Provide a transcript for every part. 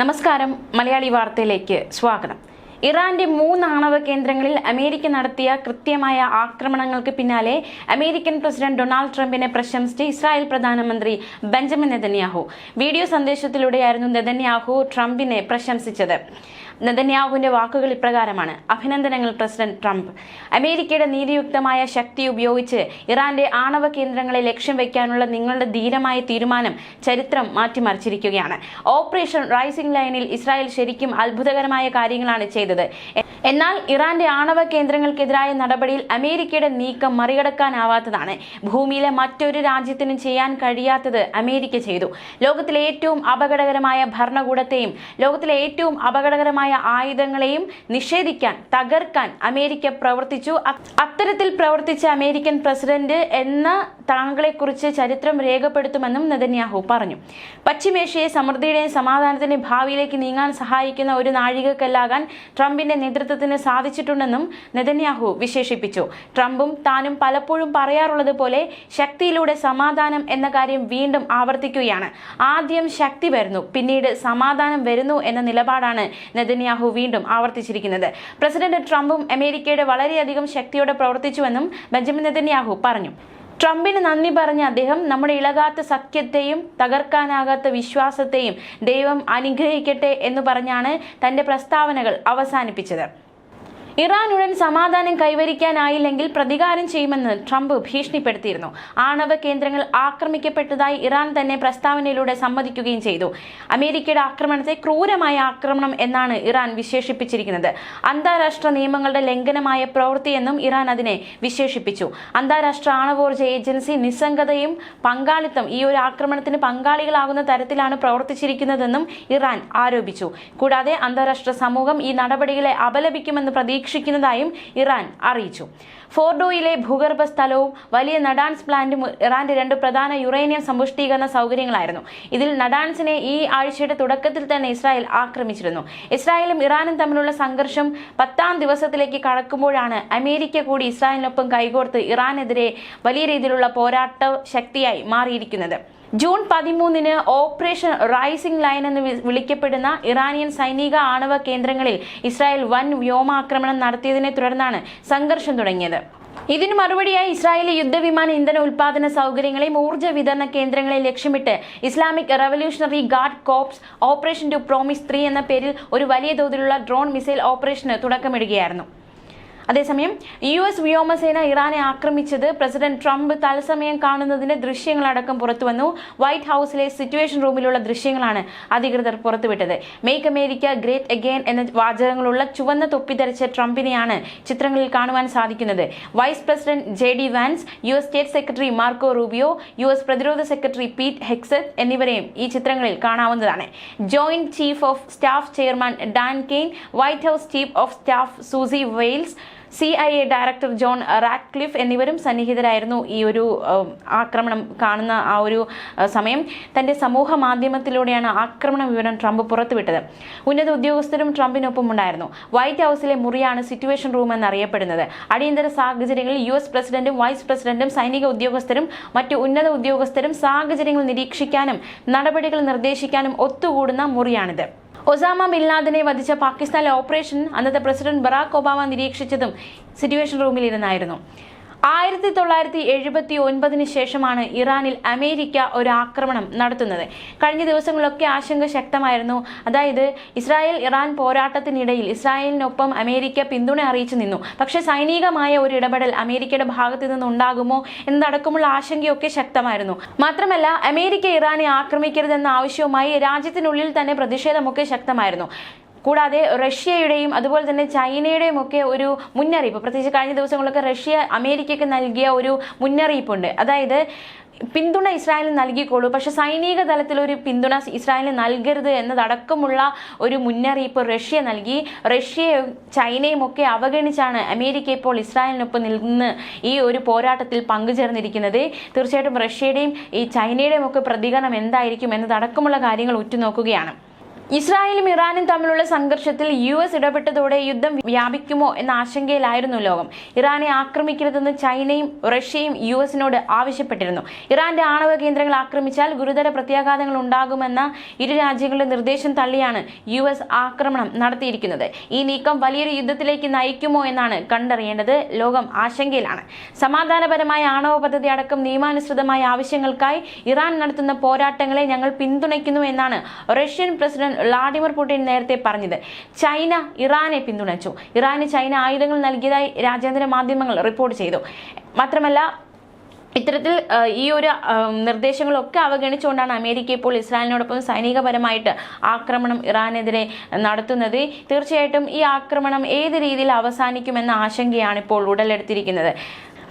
നമസ്കാരം. മലയാളി വാർത്തയിലേക്ക് സ്വാഗതം. ഇറാന്റെ മൂന്ന് ആണവ കേന്ദ്രങ്ങളിൽ അമേരിക്ക നടത്തിയ കൃത്യമായ ആക്രമണങ്ങൾക്ക് പിന്നാലെ അമേരിക്കൻ പ്രസിഡന്റ് ഡൊണാൾഡ് ട്രംപിനെ പ്രശംസിച്ച് ഇസ്രായേൽ പ്രധാനമന്ത്രി ബെഞ്ചമിൻ നെതന്യാഹു. വീഡിയോ സന്ദേശത്തിലൂടെയായിരുന്നു നെതന്യാഹു ട്രംപിനെ പ്രശംസിച്ചത്. നെതന്യാഹുവിന്റെ വാക്കുകൾ ഇപ്രകാരമാണ്. അഭിനന്ദനങ്ങൾ പ്രസിഡന്റ് ട്രംപ്. അമേരിക്കയുടെ നീതിയുക്തമായ ശക്തി ഉപയോഗിച്ച് ഇറാന്റെ ആണവ കേന്ദ്രങ്ങളെ ലക്ഷ്യം വയ്ക്കാനുള്ള നിങ്ങളുടെ ധീരമായ തീരുമാനം ചരിത്രം മാറ്റിമറിച്ചിരിക്കുകയാണ്. ഓപ്പറേഷൻ റൈസിംഗ് ലൈനിൽ ഇസ്രായേൽ ശരിക്കും അത്ഭുതകരമായ കാര്യങ്ങളാണ് ചെയ്തത്. എന്നാൽ ഇറാന്റെ ആണവ കേന്ദ്രങ്ങൾക്കെതിരായ നടപടിയിൽ അമേരിക്കയുടെ നീക്കം മറികടക്കാനാവാത്തതാണ്. ഭൂമിയിലെ മറ്റൊരു രാജ്യത്തിനും ചെയ്യാൻ കഴിയാത്തത് അമേരിക്ക ചെയ്തു. ലോകത്തിലെ ഏറ്റവും അപകടകരമായ ഭരണകൂടത്തെയും ലോകത്തിലെ ഏറ്റവും അപകടകരമായ ആയുധങ്ങളെയും നിഷേധിക്കാൻ തകർക്കാൻ അമേരിക്ക പ്രവർത്തിച്ചു. അത്തരത്തിൽ പ്രവർത്തിച്ച അമേരിക്കൻ പ്രസിഡന്റ് എന്ന താങ്കളെക്കുറിച്ച് ചരിത്രം രേഖപ്പെടുത്തുമെന്നും നെതന്യാഹു പറഞ്ഞു. പശ്ചിമേഷ്യയെ സമൃദ്ധിയുടെയും സമാധാനത്തിന്റെയും ഭാവിയിലേക്ക് നീങ്ങാൻ സഹായിക്കുന്ന ഒരു നാഴികക്കല്ലാകാൻ ട്രംപിന്റെ നേതൃത്വത്തിന് സാധിച്ചിട്ടുണ്ടെന്നും നെതന്യാഹു വിശേഷിപ്പിച്ചു. ട്രംപും താനും പലപ്പോഴും പറയാറുള്ളത് പോലെ ശക്തിയിലൂടെ സമാധാനം എന്ന കാര്യം വീണ്ടും ആവർത്തിക്കുകയാണ്. ആദ്യം ശക്തി വരുന്നു പിന്നീട് സമാധാനം വരുന്നു എന്ന നിലപാടാണ് നെതന്യാഹു വീണ്ടും ആവർത്തിച്ചിരിക്കുന്നത്. പ്രസിഡന്റ് ട്രംപും അമേരിക്കയുടെ വളരെയധികം ശക്തിയോടെ പ്രവർത്തിച്ചുവെന്നും ബെഞ്ചമിൻ നെതന്യാഹു പറഞ്ഞു. ട്രംപിന് നന്ദി പറഞ്ഞ അദ്ദേഹം നമ്മുടെ ഇളകാത്ത സഖ്യത്തെയും തകർക്കാനാകാത്ത വിശ്വാസത്തെയും ദൈവം അനുഗ്രഹിക്കട്ടെ എന്ന് പറഞ്ഞാണ് തന്റെ പ്രസ്താവനകൾ അവസാനിപ്പിച്ചത്. ഇറാൻ ഉടൻ സമാധാനം കൈവരിക്കാനായില്ലെങ്കിൽ പ്രതികാരം ചെയ്യുമെന്ന് ട്രംപ് ഭീഷണിപ്പെടുത്തിയിരുന്നു. ആണവ കേന്ദ്രങ്ങൾ ആക്രമിക്കപ്പെട്ടതായി ഇറാൻ തന്നെ പ്രസ്താവനയിലൂടെ സമ്മതിക്കുകയും ചെയ്തു. അമേരിക്കയുടെ ആക്രമണത്തെ ക്രൂരമായ ആക്രമണം എന്നാണ് ഇറാൻ വിശേഷിപ്പിച്ചിരിക്കുന്നത്. അന്താരാഷ്ട്ര നിയമങ്ങളുടെ ലംഘനമായ പ്രവൃത്തിയെന്നും ഇറാൻ അതിനെ വിശേഷിപ്പിച്ചു. അന്താരാഷ്ട്ര ആണവോർജ ഏജൻസി നിസ്സംഗതയും പങ്കാളിത്തം ഈ ഒരു ആക്രമണത്തിന് പങ്കാളികളാകുന്ന തരത്തിലാണ് പ്രവർത്തിച്ചിരിക്കുന്നതെന്നും ഇറാൻ ആരോപിച്ചു. കൂടാതെ അന്താരാഷ്ട്ര സമൂഹം ഈ നടപടികളെ അപലപിക്കുമെന്ന് പ്രതീക്ഷിക്കുന്നതായും ഇറാൻ അറിയിച്ചു. ഫോർഡോയിലെ ഭൂഗർഭ സ്ഥലവും വലിയ നഡാൻസ് പ്ലാന്റും ഇറാന്റെ രണ്ട് പ്രധാന യുറേനിയം സമ്പുഷ്ടീകരണ സൗകര്യങ്ങളായിരുന്നു. ഇതിൽ നഡാൻസിനെ ഈ ആഴ്ചയുടെ തുടക്കത്തിൽ തന്നെ ഇസ്രായേൽ ആക്രമിച്ചിരുന്നു. ഇസ്രായേലും ഇറാനും തമ്മിലുള്ള സംഘർഷം പത്താം ദിവസത്തിലേക്ക് കടക്കുമ്പോഴാണ് അമേരിക്ക കൂടി ഇസ്രായേലിനൊപ്പം കൈകോർത്ത് ഇറാനെതിരെ വലിയ രീതിയിലുള്ള പോരാട്ട ശക്തിയായി മാറിയിരിക്കുന്നത്. ജൂൺ പതിമൂന്നിന് ഓപ്പറേഷൻ റൈസിംഗ് ലൈൻ എന്ന് വിളിക്കപ്പെടുന്ന ഇറാനിയൻ സൈനിക ആണവ കേന്ദ്രങ്ങളിൽ ഇസ്രായേൽ വൻ വ്യോമാക്രമണം നടത്തിയതിനെ തുടർന്നാണ് സംഘർഷം തുടങ്ങിയത്. ഇതിനു മറുപടിയായി ഇസ്രായേലി യുദ്ധവിമാന ഇന്ധന ഉൽപാദന സൗകര്യങ്ങളെയും ഊർജ വിതരണ കേന്ദ്രങ്ങളെയും ലക്ഷ്യമിട്ട് Islamic revolutionary guard corps operation true promise three എന്ന പേരിൽ ഒരു വലിയ തോതിലുള്ള ഡ്രോൺ മിസൈൽ ഓപ്പറേഷന് തുടക്കമിടുകയായിരുന്നു. അതേസമയം യു എസ് വ്യോമസേന ഇറാനെ ആക്രമിച്ചത് പ്രസിഡന്റ് ട്രംപ് തത്സമയം കാണുന്നതിന്റെ ദൃശ്യങ്ങളടക്കം പുറത്തുവന്നു. വൈറ്റ് ഹൌസിലെ സിറ്റുവേഷൻ റൂമിലുള്ള ദൃശ്യങ്ങളാണ് അധികൃതർ പുറത്തുവിട്ടത്. മേക്ക് അമേരിക്ക ഗ്രേറ്റ് അഗെയിൻ എന്ന വാചകങ്ങളുള്ള ചുവന്ന തൊപ്പി ധരിച്ച ട്രംപിനെയാണ് ചിത്രങ്ങളിൽ കാണുവാൻ സാധിക്കുന്നത്. Vice president J D Vance U S state secretary Marco Rubio U S പ്രതിരോധ സെക്രട്ടറി പീറ്റ് ഹെക്സത്ത് എന്നിവരെയും ഈ ചിത്രങ്ങളിൽ കാണാവുന്നതാണ്. Joint chief of staff chairman Dan Caine White House chief of staff Susie Wiles C I A director John Ratcliffe എന്നിവരും സന്നിഹിതരായിരുന്നു ഈ ഒരു ആക്രമണം കാണുന്ന ആ ഒരു സമയം. തന്റെ സമൂഹ മാധ്യമത്തിലൂടെയാണ് ആക്രമണ വിവരം ട്രംപ് പുറത്തുവിട്ടത്. ഉന്നത ഉദ്യോഗസ്ഥരും ട്രംപിനൊപ്പം ഉണ്ടായിരുന്നു വൈറ്റ് ഹൗസിലെ മുറിയാണ് സിറ്റുവേഷൻ റൂം എന്നറിയപ്പെടുന്നത്. അടിയന്തര സാഹചര്യങ്ങളിൽ യു എസ് പ്രസിഡന്റും വൈസ് പ്രസിഡന്റും സൈനിക ഉദ്യോഗസ്ഥരും മറ്റ് ഉന്നത ഉദ്യോഗസ്ഥരും സാഹചര്യങ്ങൾ നിരീക്ഷിക്കാനും നടപടികൾ നിർദ്ദേശിക്കാനും ഒത്തുകൂടുന്ന മുറിയാണിത്. ഒസാമ ബിൻ ലാദനെ വധിച്ച പാകിസ്ഥാനിലെ ഓപ്പറേഷൻ അന്നത്തെ പ്രസിഡന്റ് ബറാക് ഒബാമ നിരീക്ഷിച്ചതും സിറ്റുവേഷൻ റൂമിൽ ഇരുന്നായിരുന്നു ആയിരത്തി തൊള്ളായിരത്തി എഴുപത്തി ഒൻപതിന് ശേഷമാണ് ഇറാനിൽ അമേരിക്ക ഒരു ആക്രമണം നടത്തുന്നത്. കഴിഞ്ഞ ദിവസങ്ങളിലൊക്കെ ആശങ്ക ശക്തമായിരുന്നു. അതായത് ഇസ്രായേൽ ഇറാൻ പോരാട്ടത്തിനിടയിൽ ഇസ്രായേലിനൊപ്പം അമേരിക്ക പിന്തുണ അറിയിച്ചു നിന്നു. പക്ഷേ സൈനികമായ ഒരു ഇടപെടൽ അമേരിക്കയുടെ ഭാഗത്തു നിന്ന് ഉണ്ടാകുമോ എന്നതടക്കമുള്ള ആശങ്കയൊക്കെ ശക്തമായിരുന്നു. മാത്രമല്ല അമേരിക്ക ഇറാനെ ആക്രമിക്കരുതെന്ന ആവശ്യവുമായി രാജ്യത്തിനുള്ളിൽ തന്നെ പ്രതിഷേധമൊക്കെ ശക്തമായിരുന്നു. കൂടാതെ റഷ്യയുടെയും അതുപോലെ തന്നെ ചൈനയുടെയും ഒക്കെ ഒരു മുന്നറിയിപ്പ്. പ്രത്യേകിച്ച് കഴിഞ്ഞ ദിവസങ്ങളൊക്കെ റഷ്യ അമേരിക്കയ്ക്ക് നൽകിയ ഒരു മുന്നറിയിപ്പുണ്ട്. അതായത് പിന്തുണ ഇസ്രായേലിന് നൽകിക്കോളൂ. പക്ഷെ സൈനിക തലത്തിൽ ഒരു പിന്തുണ ഇസ്രായേലിന് നൽകരുത് എന്നതടക്കമുള്ള ഒരു മുന്നറിയിപ്പ് റഷ്യ നൽകി. റഷ്യയും ചൈനയും ഒക്കെ അവഗണിച്ചാണ് അമേരിക്ക ഇപ്പോൾ ഇസ്രായേലിനൊപ്പം നിന്ന് ഈ ഒരു പോരാട്ടത്തിൽ പങ്കുചേർന്നിരിക്കുന്നത്. തീർച്ചയായിട്ടും റഷ്യയുടെയും ഈ ചൈനയുടെയും ഒക്കെ പ്രതികരണം എന്തായിരിക്കും എന്നതടക്കമുള്ള കാര്യങ്ങൾ ഉറ്റുനോക്കുകയാണ്. ഇസ്രായേലും ഇറാനും തമ്മിലുള്ള സംഘർഷത്തിൽ യു എസ് ഇടപെട്ടതോടെ യുദ്ധം വ്യാപിക്കുമോ എന്ന ആശങ്കയിലായിരുന്നു ലോകം. ഇറാനെ ആക്രമിക്കരുതെന്ന് ചൈനയും റഷ്യയും യു എസിനോട് ആവശ്യപ്പെട്ടിരുന്നു. ഇറാന്റെ ആണവ കേന്ദ്രങ്ങൾ ആക്രമിച്ചാൽ ഗുരുതര പ്രത്യാഘാതങ്ങൾ ഉണ്ടാകുമെന്ന ഇരു രാജ്യങ്ങളുടെ നിർദ്ദേശം തള്ളിയാണ് യു എസ് ആക്രമണം നടത്തിയിരിക്കുന്നത്. ഈ നീക്കം വലിയൊരു യുദ്ധത്തിലേക്ക് നയിക്കുമോ എന്നാണ് കണ്ടറിയേണ്ടത് ലോകം ആശങ്കയിലാണ്. സമാധാനപരമായ ആണവ പദ്ധതി അടക്കം നിയമാനുസൃതമായ ആവശ്യങ്ങൾക്കായി ഇറാൻ നടത്തുന്ന പോരാട്ടങ്ങളെ ഞങ്ങൾ പിന്തുണയ്ക്കുന്നു എന്നാണ് റഷ്യൻ പ്രസിഡന്റ് വ്ളാഡിമിർ പുടിൻ നേരത്തെ പറഞ്ഞത്. ചൈന ഇറാനെ പിന്തുണച്ചു. ഇറാന് ചൈന ആയുധങ്ങൾ നൽകിയതായി രാജ്യാന്തര മാധ്യമങ്ങൾ റിപ്പോർട്ട് ചെയ്തു. മാത്രമല്ല ഇത്തരത്തിൽ ഈ ഒരു നിർദ്ദേശങ്ങളൊക്കെ അവഗണിച്ചുകൊണ്ടാണ് അമേരിക്ക ഇപ്പോൾ ഇസ്രായേലിനോടൊപ്പം സൈനികപരമായിട്ട് ആക്രമണം ഇറാനെതിരെ നടത്തുന്നത്. തീർച്ചയായിട്ടും ഈ ആക്രമണം ഏത് രീതിയിൽ അവസാനിക്കുമെന്ന ആശങ്കയാണ് ഇപ്പോൾ ഉടലെടുത്തിരിക്കുന്നത്.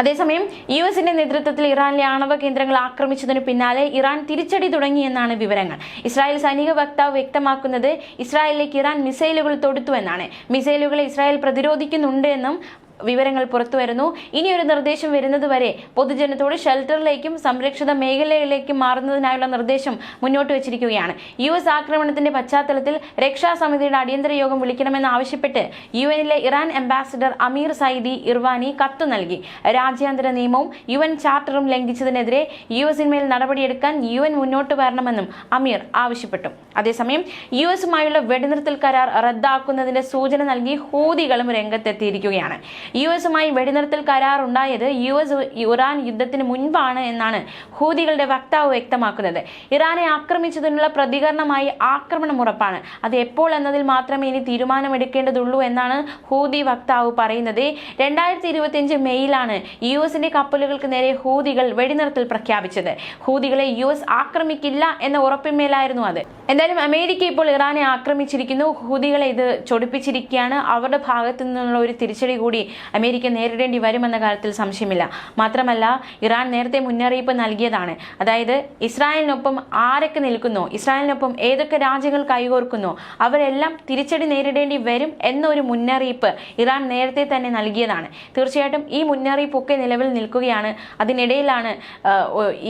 അതേസമയം യു എസിന്റെ നേതൃത്വത്തിൽ ഇറാനിലെ ആണവ കേന്ദ്രങ്ങൾ ആക്രമിച്ചതിനു പിന്നാലെ ഇറാൻ തിരിച്ചടി തുടങ്ങിയെന്നാണ് വിവരങ്ങൾ. ഇസ്രായേൽ സൈനിക വക്താവ് വ്യക്തമാക്കുന്നത് ഇസ്രായേലിലേക്ക് ഇറാൻ മിസൈലുകൾ തൊടുത്തു എന്നാണ്. മിസൈലുകളെ ഇസ്രായേൽ പ്രതിരോധിക്കുന്നുണ്ട് എന്നും വിവരങ്ങൾ പുറത്തു വരുന്നു. ഇനി ഒരു നിർദ്ദേശം വരുന്നതുവരെ പൊതുജനത്തോട് ഷെൽട്ടറിലേക്കും സംരക്ഷിത മേഖലയിലേക്കും മാറുന്നതിനായുള്ള നിർദ്ദേശം മുന്നോട്ട് വച്ചിരിക്കുകയാണ്. യു എസ് ആക്രമണത്തിന്റെ പശ്ചാത്തലത്തിൽ രക്ഷാസമിതിയുടെ അടിയന്തര യോഗം വിളിക്കണമെന്ന് ആവശ്യപ്പെട്ട് U എനിലെ Iran ambassador Amir Saeed Iravani കത്ത് നൽകി. രാജ്യാന്തര നിയമവും യു എൻ ചാർട്ടറും ലംഘിച്ചതിനെതിരെ യു എസിന്മേൽ നടപടിയെടുക്കാൻ യു എൻ മുന്നോട്ട് വരണമെന്നും അമീർ ആവശ്യപ്പെട്ടു. അതേസമയം യു എസുമായുള്ള വെടിനിർത്തൽ കരാർ റദ്ദാക്കുന്നതിന്റെ സൂചന നൽകി ഹൂതികളും രംഗത്തെത്തിയിരിക്കുകയാണ്. യു എസുമായി വെടിനിർത്തൽ കരാർ ഉണ്ടായത് യു എസ് ഇറാൻ യുദ്ധത്തിന് മുൻപാണ് എന്നാണ് ഹൂതികളുടെ വക്താവ് വ്യക്തമാക്കുന്നത്. ഇറാനെ ആക്രമിച്ചതിനുള്ള പ്രതികരണമായി ആക്രമണം ഉറപ്പാണ്. അത് എപ്പോൾ എന്നതിൽ മാത്രമേ ഇനി തീരുമാനമെടുക്കേണ്ടതുള്ളൂ എന്നാണ് ഹൂതി വക്താവ് പറയുന്നത്. രണ്ടായിരത്തി ഇരുപത്തിയഞ്ച് മെയ്യിലാണ് യു എസിന്റെ കപ്പലുകൾക്ക് നേരെ ഹൂതികൾ വെടിനിർത്തൽ പ്രഖ്യാപിച്ചത്. ഹൂതികളെ യു എസ് ആക്രമിക്കില്ല എന്ന ഉറപ്പിന്മേലായിരുന്നു അത്. എന്തായാലും അമേരിക്ക ഇപ്പോൾ ഇറാനെ ആക്രമിച്ചിരിക്കുന്നു. ഹൂതികളെ ഇത് ചൊടിപ്പിച്ചിരിക്കുകയാണ്. അവരുടെ ഭാഗത്തു നിന്നുള്ള ഒരു തിരിച്ചടി കൂടി അമേരിക്ക നേരിടേണ്ടി വരുമെന്ന കാര്യത്തിൽ സംശയമില്ല. മാത്രമല്ല ഇറാൻ നേരത്തെ മുന്നറിയിപ്പ് നൽകിയതാണ്. അതായത് ഇസ്രായേലിനൊപ്പം ആരൊക്കെ നിൽക്കുന്നു ഇസ്രായേലിനൊപ്പം ഏതൊക്കെ രാജ്യങ്ങൾ കൈകോർക്കുന്നു അവരെല്ലാം തിരിച്ചടി നേരിടേണ്ടി വരും എന്നൊരു മുന്നറിയിപ്പ് ഇറാൻ നേരത്തെ തന്നെ നൽകിയതാണ്. തീർച്ചയായിട്ടും ഈ മുന്നറിയിപ്പൊക്കെ നിലവിൽ നിൽക്കുകയാണ്. അതിനിടയിലാണ്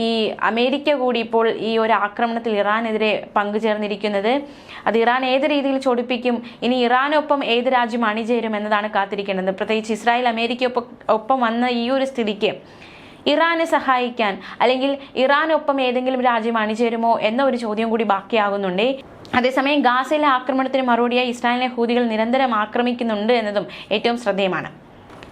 ഈ അമേരിക്ക കൂടി ഇപ്പോൾ ഈ ഒരു ആക്രമണത്തിൽ ഇറാനെതിരെ പങ്കുചേർന്നിരിക്കുന്നത്. അത് ഇറാൻ ഏത് രീതിയിൽ ചൊടിപ്പിക്കും ഇനി ഇറാനൊപ്പം ഏത് രാജ്യം അണിചേരും എന്നതാണ് കാത്തിരിക്കേണ്ടത്. പ്രത്യേകിച്ച് ഇസ്രായേൽ അമേരിക്ക ഒപ്പം വന്ന ഈ ഒരു സ്ഥിതിക്ക് ഇറാനെ സഹായിക്കാൻ അല്ലെങ്കിൽ ഇറാനൊപ്പം ഏതെങ്കിലും രാജ്യം അണിചേരുമോ എന്ന ഒരു ചോദ്യം കൂടി ബാക്കിയാകുന്നുണ്ട് അതേസമയം ഗാസയിലെ ആക്രമണത്തിന് മറുപടിയായി ഇസ്രായേലിനെ ഹൂതികൾ നിരന്തരം ആക്രമിക്കുന്നുണ്ട് എന്നതും ഏറ്റവും ശ്രദ്ധേയമാണ്.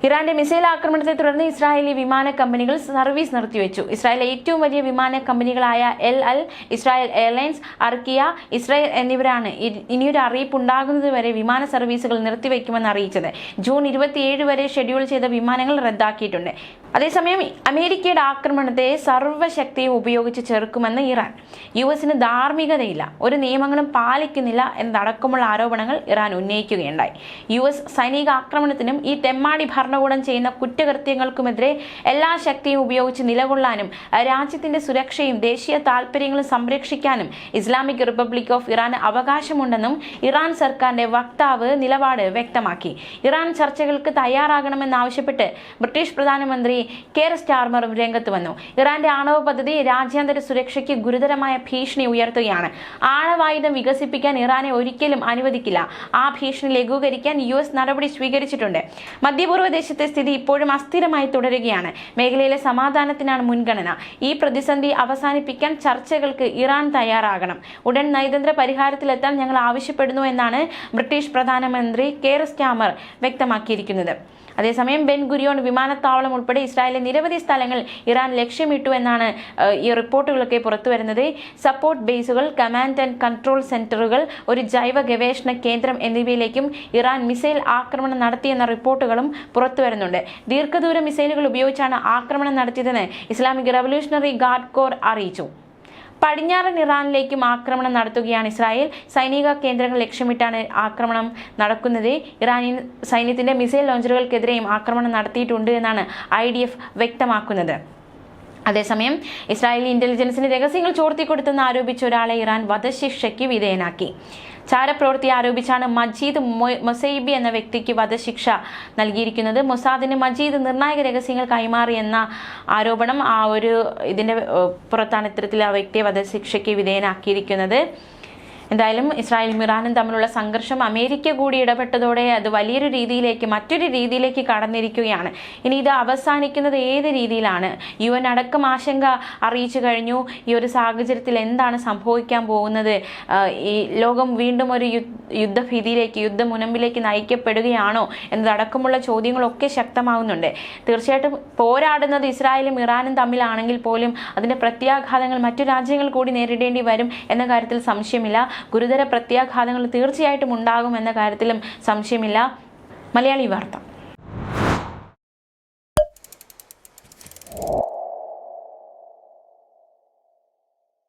ഇറാന്റെ മിസൈൽ ആക്രമണത്തെ തുടർന്ന് ഇസ്രായേലി വിമാന കമ്പനികൾ സർവീസ് നിർത്തിവെച്ചു. ഇസ്രായേലിലെ ഏറ്റവും വലിയ വിമാന കമ്പനികളായ El Al Israel airlines Arkia Israel എന്നിവരാണ് ഇനിയൊരു അറിയിപ്പ് ഉണ്ടാകുന്നതുവരെ വിമാന സർവീസുകൾ നിർത്തിവെക്കുമെന്ന് അറിയിച്ചത്. ജൂൺ ഇരുപത്തിയേഴ് വരെ ഷെഡ്യൂൾ ചെയ്ത വിമാനങ്ങൾ റദ്ദാക്കിയിട്ടുണ്ട്. അതേസമയം അമേരിക്കയുടെ ആക്രമണത്തെ സർവശക്തിയും ഉപയോഗിച്ച് ചെറുക്കുമെന്ന് ഇറാൻ. യു എസിന് ധാർമ്മികതയില്ല. ഒരു നിയമങ്ങളും പാലിക്കുന്നില്ല എന്നതടക്കമുള്ള ആരോപണങ്ങൾ ഇറാൻ ഉന്നയിക്കുകയുണ്ടായി. യു എസ് സൈനിക ആക്രമണത്തിനും ഈ തെമ്മാടി ഭരണകൂടം ചെയ്യുന്ന കുറ്റകൃത്യങ്ങൾക്കുമെതിരെ എല്ലാ ശക്തിയും ഉപയോഗിച്ച് നിലകൊള്ളാനും രാജ്യത്തിന്റെ സുരക്ഷയും ദേശീയ താൽപര്യങ്ങളും സംരക്ഷിക്കാനും ഇസ്ലാമിക് റിപ്പബ്ലിക് ഓഫ് ഇറാന് അവകാശമുണ്ടെന്നും ഇറാൻ സർക്കാരിന്റെ വക്താവ് നിലപാട് വ്യക്തമാക്കി. ഇറാൻ ചർച്ചകൾക്ക് തയ്യാറാകണമെന്നാവശ്യപ്പെട്ട് ബ്രിട്ടീഷ് പ്രധാനമന്ത്രി കെയർ സ്റ്റാർമറും രംഗത്ത് വന്നു. ഇറാന്റെ ആണവ പദ്ധതി രാജ്യാന്തര സുരക്ഷയ്ക്ക് ഗുരുതരമായ ഭീഷണി ഉയർത്തുകയാണ്. ആണവായുധം വികസിപ്പിക്കാൻ ഇറാനെ ഒരിക്കലും അനുവദിക്കില്ല. ആ ഭീഷണി ലഘൂകരിക്കാൻ യു എസ് നടപടി സ്വീകരിച്ചിട്ടുണ്ട്. മധ്യപൂർവ ദേശത്തെ സ്ഥിതി ഇപ്പോഴും അസ്ഥിരമായി തുടരുകയാണ്. മേഖലയിലെ സമാധാനത്തിനാണ് മുൻഗണന. ഈ പ്രതിസന്ധി അവസാനിപ്പിക്കാൻ ചർച്ചകൾക്ക് ഇറാൻ തയ്യാറാകണം. ഉടൻ നയതന്ത്ര പരിഹാരത്തിലെത്താൻ ഞങ്ങൾ ആവശ്യപ്പെടുന്നു എന്നാണ് ബ്രിട്ടീഷ് പ്രധാനമന്ത്രി കെയർ സ്റ്റാമർ വ്യക്തമാക്കിയിരിക്കുന്നത്. അതേസമയം ബെൻ ഗുരിയോൺ വിമാനത്താവളം ഉൾപ്പെടെ ഇസ്രായേലിലെ നിരവധി സ്ഥലങ്ങൾ ഇറാൻ ലക്ഷ്യമിട്ടു എന്നാണ് ഈ റിപ്പോർട്ടുകളൊക്കെ പുറത്തു വരുന്നത് സപ്പോർട്ട് ബേസുകൾ കമാൻഡ് ആൻഡ് കൺട്രോൾ സെന്ററുകൾ ഒരു ജൈവ ഗവേഷണ കേന്ദ്രം എന്നിവയിലേക്കും ഇറാൻ മിസൈൽ ആക്രമണം നടത്തിയെന്ന റിപ്പോർട്ടുകളും വരുന്നുണ്ട്. ദീർഘദൂര മിസൈലുകൾ ഉപയോഗിച്ചാണ് ആക്രമണം നടത്തിയതെന്ന് ഇസ്ലാമിക് റവല്യൂഷണറി ഗാർഡ് കോർ അറിയിച്ചു. പടിഞ്ഞാറൻ ഇറാനിലേക്കും ആക്രമണം നടത്തുകയാണ് ഇസ്രായേൽ. സൈനിക കേന്ദ്രങ്ങൾ ലക്ഷ്യമിട്ടാണ് ആക്രമണം നടക്കുന്നത്. ഇറാനിയൻ സൈന്യത്തിന്റെ മിസൈൽ ലോഞ്ചറുകൾക്കെതിരെയും ആക്രമണം നടത്തിയിട്ടുണ്ട് എന്നാണ് ഐ വ്യക്തമാക്കുന്നത്. അതേസമയം ഇസ്രായേലി ഇന്റലിജൻസിന് രഹസ്യങ്ങൾ ചോർത്തിക്കൊടുത്തെന്ന് ആരോപിച്ച ഒരാളെ ഇറാൻ വധശിക്ഷയ്ക്ക് വിധേയനാക്കി. ചാരപ്രവൃത്തി ആരോപിച്ചാണ് മജീദ് മൊസൈബി എന്ന വ്യക്തിക്ക് വധശിക്ഷ നൽകിയിരിക്കുന്നത്. മൊസാദിന് മജീദ് നിർണായക രഹസ്യങ്ങൾ കൈമാറിയെന്ന ആരോപണം ആ ഒരു ഇതിന്റെ ഏഹ്, പുറത്താണ് ഇത്തരത്തിൽ ആ വ്യക്തിയെ വധശിക്ഷയ്ക്ക് വിധേയനാക്കിയിരിക്കുന്നത്. എന്തായാലും ഇസ്രായേലും ഇറാനും തമ്മിലുള്ള സംഘർഷം അമേരിക്ക കൂടി ഇടപെട്ടതോടെ അത് വലിയൊരു രീതിയിലേക്ക് മറ്റൊരു രീതിയിലേക്ക് കടന്നിരിക്കുകയാണ്. ഇനി ഇത് അവസാനിക്കുന്നത് ഏത് രീതിയിലാണ്? യു എൻ അടക്കം ആശങ്ക അറിയിച്ചു കഴിഞ്ഞു. ഈ ഒരു സാഹചര്യത്തിൽ എന്താണ് സംഭവിക്കാൻ പോകുന്നത്? ഈ ലോകം വീണ്ടും ഒരു യുദ്ധഭീതിയിലേക്ക് യുദ്ധമുനമ്പിലേക്ക് നയിക്കപ്പെടുകയാണോ എന്നതടക്കമുള്ള ചോദ്യങ്ങളൊക്കെ ശക്തമാകുന്നുണ്ട് തീർച്ചയായിട്ടും പോരാടുന്നത് ഇസ്രായേലും ഇറാനും തമ്മിലാണെങ്കിൽ പോലും അതിന്റെ പ്രത്യാഘാതങ്ങൾ മറ്റു രാജ്യങ്ങൾ കൂടി നേരിടേണ്ടി വരും എന്ന കാര്യത്തിൽ സംശയമില്ല. ഗുരുതര പ്രത്യാഘാതങ്ങൾ തീർച്ചയായിട്ടും ഉണ്ടാകും എന്ന കാര്യത്തിലും സംശയമില്ല. മലയാളി വാർത്ത.